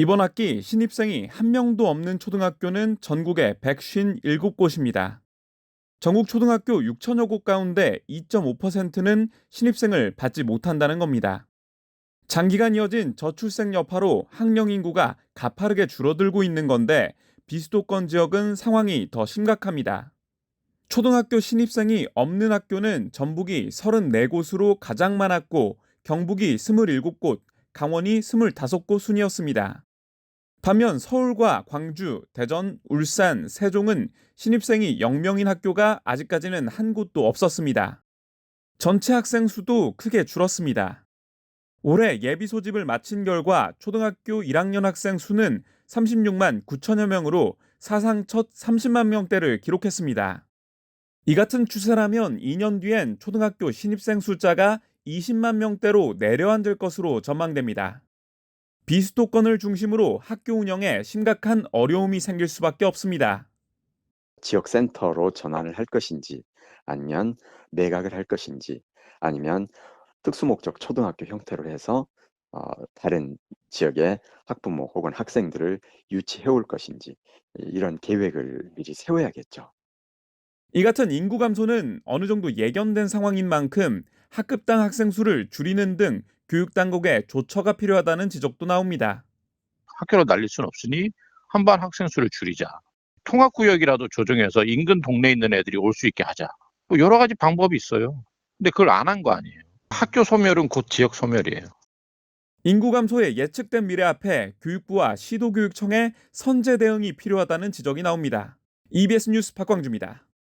이번 학기 신입생이 한 명도 없는 초등학교는 전국에 157곳입니다. 전국 초등학교 6천여 곳 가운데 2.5%는 신입생을 받지 못한다는 겁니다. 장기간 이어진 저출생 여파로 학령 인구가 가파르게 줄어들고 있는 건데 비수도권 지역은 상황이 더 심각합니다. 초등학교 신입생이 없는 학교는 전북이 34곳으로 가장 많았고 경북이 27곳, 강원이 25곳 순이었습니다. 반면 서울과 광주, 대전, 울산, 세종은 신입생이 0명인 학교가 아직까지는 한 곳도 없었습니다. 전체 학생 수도 크게 줄었습니다. 올해 예비 소집을 마친 결과 초등학교 1학년 학생 수는 36만 9천여 명으로 사상 첫 30만 명대를 기록했습니다. 이 같은 추세라면 2년 뒤엔 초등학교 신입생 숫자가 20만 명대로 내려앉을 것으로 전망됩니다. 비수도권을 중심으로 학교 운영에 심각한 어려움이 생길 수밖에 없습니다. 지역 센터로 전환을 할 것인지 아니면 매각을 할 것인지 아니면 특수목적 초등학교 형태로 해서 어, 다른 지역의 학부모 혹은 학생들을 유치해 올 것인지 이런 계획을 미리 세워야겠죠. 이 같은 인구 감소는 어느 정도 예견된 상황인 만큼 학급당 학생 수를 줄이는 등 교육당국의 조처가 필요하다는 지적도 나옵니다. 학교로 날릴 수는 없으니 한반 학생 수를 줄이자. 통합구역이라도 조정해서 인근 동네에 있는 애들이 올 수 있게 하자. 뭐 여러 가지 방법이 있어요. 근데 그걸 안 한 거 아니에요. 학교 소멸은 곧 지역 소멸이에요. 인구 감소의 예측된 미래 앞에 교육부와 시도교육청의 선제 대응이 필요하다는 지적이 나옵니다. EBS 뉴스 박광주입니다.